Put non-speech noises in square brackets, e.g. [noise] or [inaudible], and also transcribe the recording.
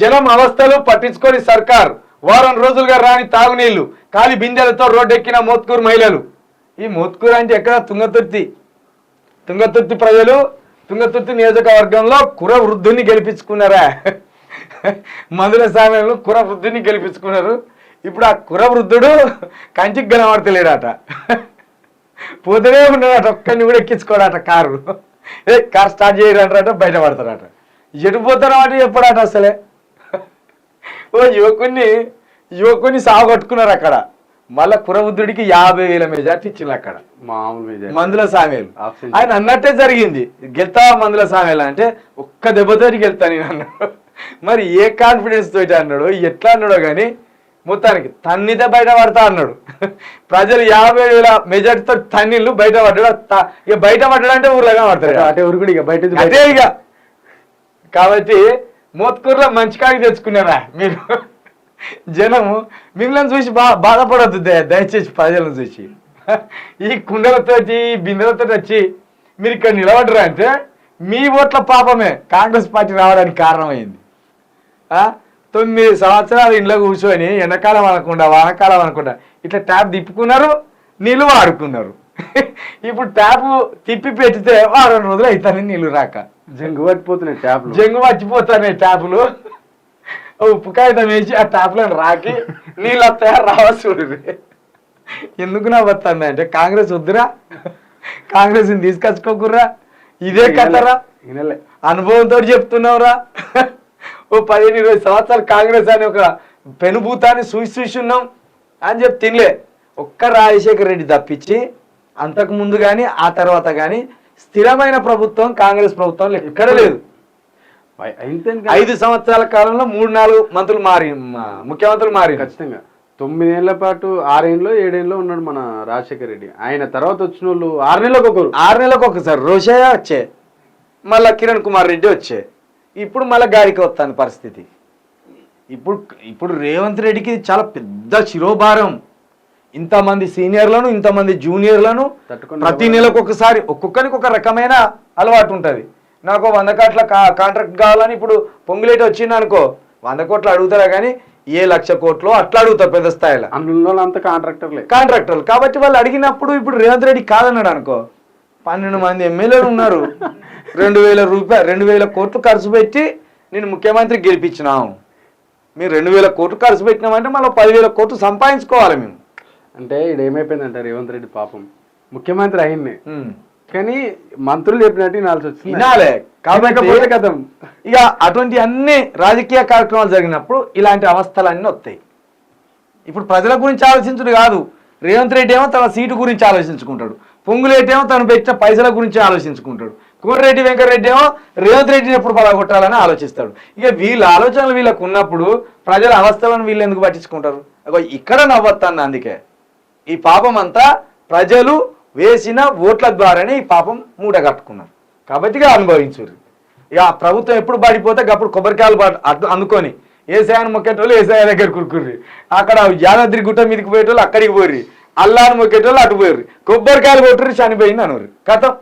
జనం అవస్థలు పట్టించుకొని సర్కార్ వారం రోజులుగా రాని తాగునీళ్ళు కాలి బిందెలతో రోడ్డెక్కిన మోత్కూరు మహిళలు. ఈ మోత్కూరు అంటే ఎక్కడ? తుంగతుర్తి. తుంగతుర్తి ప్రజలు తుంగతుర్తి నియోజకవర్గంలో కుర వృద్ధుని గెలిపించుకున్నారా? మందుల సామెలు కుర వృద్ధుని గెలిపించుకున్నారు. ఇప్పుడు ఆ కుర వృద్ధుడు కంచికి కనబడతలేడట పోతూనే ఉన్నాడట ఒక్కరిని కూడా ఎక్కించుకోడట కారు. ఏ కార్ స్టార్ట్ చేయరంటారట బయట పడతారట. ఎటు అంటే చెప్పడాట అసలే. ఓ యువకుని యువకుని సాగొట్టుకున్నారు అక్కడ. మళ్ళా కురబుద్ధుడికి యాభై వేల మెజార్టీ ఇచ్చింది అక్కడ. మామూలు మీద మందుల సామేలు. ఆయన అన్నట్టే జరిగింది. గెలుతావా మందుల సామేలు అంటే ఒక్క దెబ్బతోటి గెలుతా నేను అన్నాడు. మరి ఏ కాన్ఫిడెన్స్ తోటి అన్నాడు ఎట్లా అన్నాడో కానీ మొత్తానికి తన్నితే బయట పడతా అన్నాడు. ప్రజలు యాభై వేల మెజార్టీతో తన్నిళ్ళు బయట పడ్డాడు. ఇక బయట పడ్డాడు అంటే ఊర్లోగా పడతాడు అటే ఉరుకుడు ఇక బయట అదే ఇక. కాబట్టి మోత్కూరులో మంచి కాడికి తెచ్చుకున్నారా మీరు? జనము మిమ్మల్ని చూసి బా బాధపడద్దు దయచేసి ప్రజలను చూసి. ఈ కుండలతో ఈ బిందెలతో వచ్చి మీరు ఇక్కడ నిలబడరు అంటే మీ ఓట్ల పాపమే కాంగ్రెస్ పార్టీ రావడానికి కారణమైంది. తొమ్మిది సంవత్సరాలు ఇంట్లో కూర్చొని ఎండాకాలం అనకుండా వానకాలం అనకుండా ఇట్లా ట్యాప్ తిప్పుకున్నారు నీళ్ళు వాడుకున్నారు. [laughs] ఇప్పుడు ట్యాప్ తిప్పి పెట్టితే వారం రోజులు అవుతాను నీళ్ళు రాక. జంగు పట్టిపోతున్నాయి ట్యాప్లు. జంగు మర్చిపోతాయి ట్యాపులు. ఉప్పు కాగితం వేసి ఆ ట్యాప్లను రాకి నీళ్ళు వస్తాయా? రావా చూడు. ఎందుకు నా వస్తుంది అంటే కాంగ్రెస్ వద్దురా? కాంగ్రెస్ తీసుకొచ్చుకోకుర్రా? ఇదే కథరా? అనుభవంతో చెప్తున్నావురా? ఓ పదిహేను ఇరవై సంవత్సరాలు కాంగ్రెస్ అని ఒక పెనుభూతాన్ని చూసి చూసి ఉన్నాం. అని చెప్పి తినలే. ఒక్క రాజశేఖర రెడ్డి తప్పించి అంతకు ముందు కానీ ఆ తర్వాత కానీ స్థిరమైన ప్రభుత్వం కాంగ్రెస్ ప్రభుత్వం ఎక్కడ లేదు. ఐదు సంవత్సరాల కాలంలో మూడు నాలుగు మంత్రులు మారి ముఖ్యమంత్రులు మారి ఖచ్చితంగా. తొమ్మిదేళ్ళ పాటు ఆరేళ్ళు ఏడేళ్ళు ఉన్నాడు మన రాజశేఖర రెడ్డి. ఆయన తర్వాత వచ్చిన వాళ్ళు ఆరు నెలలకు ఒకరు. ఆరు నెలలకు ఒకసారి రోషయ్య వచ్చే. మళ్ళా కిరణ్ కుమార్ రెడ్డి వచ్చే. ఇప్పుడు మళ్ళా గారికి వస్తాను పరిస్థితి. ఇప్పుడు ఇప్పుడు రేవంత్ రెడ్డికి చాలా పెద్ద శిరోభారం. ఇంతమంది సీనియర్లను ఇంతమంది జూనియర్లను ప్రతి నెలకు ఒకసారి ఒక్కొక్కరికి ఒక రకమైన అలవాటు ఉంటుంది. నాకు వంద కోట్ల కాంట్రాక్ట్ కావాలని ఇప్పుడు పొంగులేటి వచ్చింది అనుకో వంద కోట్లు అడుగుతారా కానీ ఏ లక్ష కోట్లు అట్లా అడుగుతారు పెద్ద స్థాయిలో. అందులో అంతా కాంట్రాక్టర్లే. కాంట్రాక్టర్లు. కాబట్టి వాళ్ళు అడిగినప్పుడు ఇప్పుడు రేవంత్ రెడ్డి కాదన్నాడు అనుకో పన్నెండు మంది ఎమ్మెల్యేలు ఉన్నారు. [laughs] రెండు వేల రూపాయలు రెండు వేల కోట్లు ఖర్చు పెట్టి నేను ముఖ్యమంత్రి గెలిపించినాం. మీరు రెండు వేల కోట్లు ఖర్చు పెట్టినామంటే మళ్ళీ పదివేల కోట్లు సంపాదించుకోవాలి మేము. అంటే ఇక్కడ ఏమైపోయిందంటే రేవంత్ రెడ్డి పాపం. ముఖ్యమంత్రి అయింది. కానీ మంత్రులు చెప్పినట్టు వినాల్సి వచ్చింది. వినాలే. కాబట్టి కథం. ఇక అటువంటి అన్ని రాజకీయ కార్యక్రమాలు జరిగినప్పుడు ఇలాంటి అవస్థలన్నీ వస్తాయి. ఇప్పుడు ప్రజల గురించి ఆలోచించుడు కాదు. రేవంత్ రెడ్డి ఏమో తన సీటు గురించి ఆలోచించుకుంటాడు. పొంగులేటి ఏమో తను పెట్టిన పైసల గురించి ఆలోచించుకుంటాడు. కోటిరెడ్డి వెంకటరెడ్డి ఏమో రేవంత్ రెడ్డిని ఎప్పుడు పడగొట్టాలని ఆలోచిస్తాడు. ఇక వీళ్ళ ఆలోచనలు వీళ్ళకు ఉన్నప్పుడు ప్రజల అవస్థలను వీళ్ళు ఎందుకు పట్టించుకుంటారు? ఇక్కడ నవ్వొస్తాను అందుకే. ఈ పాపం అంతా ప్రజలు వేసిన ఓట్ల ద్వారానే ఈ పాపం మూట కట్టుకున్నారు కాబట్టి అనుభవించారు ఇక ఆ ప్రభుత్వం ఎప్పుడు పడిపోతే అప్పుడు కొబ్బరికాయలు అందుకొని ఏసాయని మొక్కేటోళ్ళు ఏసాయ దగ్గర కురుకుర్రి. అక్కడ యాదాద్రి గుట్ట మీదకి పోయేటోళ్ళు అక్కడికి పోర్రి. అల్లాని మొక్కేటోళ్ళు అటు పోర్రి. కొబ్బరికాయలు కొట్టుర్రి చనిపోయింది అనరు కథం.